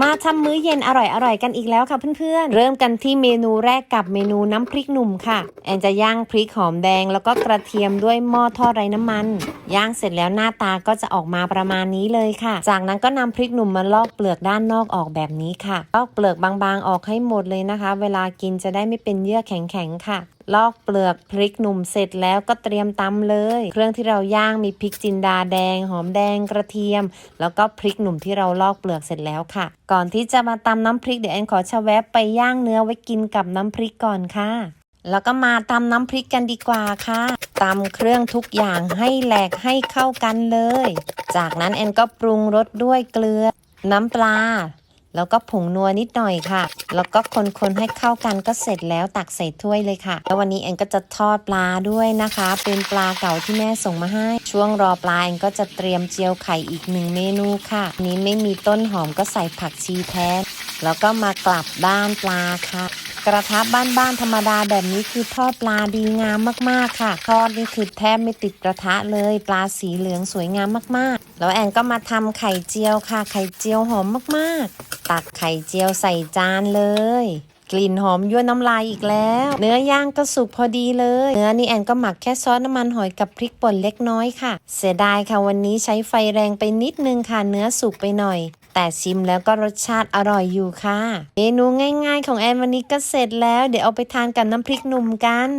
มาทำมื้อเย็นอร่อยๆกันอีกแล้วค่ะเพื่อนๆ เริ่มกันที่เมนูแรกกับเมนูน้ำพริกหนุ่มค่ะ แอนจะย่างพริกหอมแดงแล้วก็กระเทียมด้วยหม้อทอดไร้น้ำมัน ย่างเสร็จแล้วหน้าตาก็จะออกมาประมาณนี้เลยค่ะ จากนั้นก็นำพริกหนุ่มมาลอกเปลือกด้านนอกออกแบบนี้ค่ะ ลอกเปลือกบางๆออกให้หมดเลยนะคะ เวลากินจะได้ไม่เป็นเยื่อแข็งๆค่ะลอกเปลือกพริกหนุ่มเสร็จแล้วก็เตรียมตำเลย เครื่องที่เราย่างมีพริกจินดาแดง หอมแดงกระเทียม แล้วก็พริกหนุ่มที่เราลอกเปลือกเสร็จแล้วค่ะ ก่อนที่จะมาตำน้ำพริกเดี๋ยวแอนขอชะแวบไปย่างเนื้อไว้กินกับน้ำพริกก่อนค่ะ แล้วก็มาตำน้ำพริกกันดีกว่าค่ะตำเครื่องทุกอย่างให้แหลกให้เข้ากันเลย จากนั้นแอนก็ปรุงรสด้วยเกลือ น้ำปลา แล้วก็ผงนัวนิดหน่อยค่ะ แล้วก็คนๆให้เข้ากันก็เสร็จแล้วตักใส่ถ้วยเลยค่ะ แล้ววันนี้แอนก็จะทอดปลาด้วยนะคะ เป็นปลาเก่าที่แม่ส่งมาให้ ช่วงรอปลาแอนก็จะเตรียมเจียวไข่อีกหนึ่งเมนูค่ะ นี้ไม่มีต้นหอมก็ใส่ผักชีแทนแล้วก็มากลับบ้านปลาค่ะ กระทะบ้านๆธรรมดาแบบนี้คือทอดปลาดีงามมากๆค่ะ ทอดนี่คือแทบไม่ติดกระทะเลย ปลาสีเหลืองสวยงามมากๆ แล้วแอนก็มาทำไข่เจียวค่ะ ไข่เจียวหอมมากๆ ตักไข่เจียวใส่จานเลย กลิ่นหอมยั่วน้ำลายอีกแล้ว เนื้อย่างก็สุกพอดีเลย เนื้อนี่แอนก็หมักแค่ซอสน้ำมันหอยกับพริกป่นเล็กน้อยค่ะ เสียดายค่ะวันนี้ใช้ไฟแรงไปนิดนึงค่ะ เนื้อสุกไปหน่อย แต่ชิมแล้วก็รสชาติอร่อยอยู่ค่ะ เมนูง่าย ๆ ของแอนวันนี้ก็เสร็จแล้ว เดี๋ยวเอาไปทานกับน้ำพริกหนุ่มกัน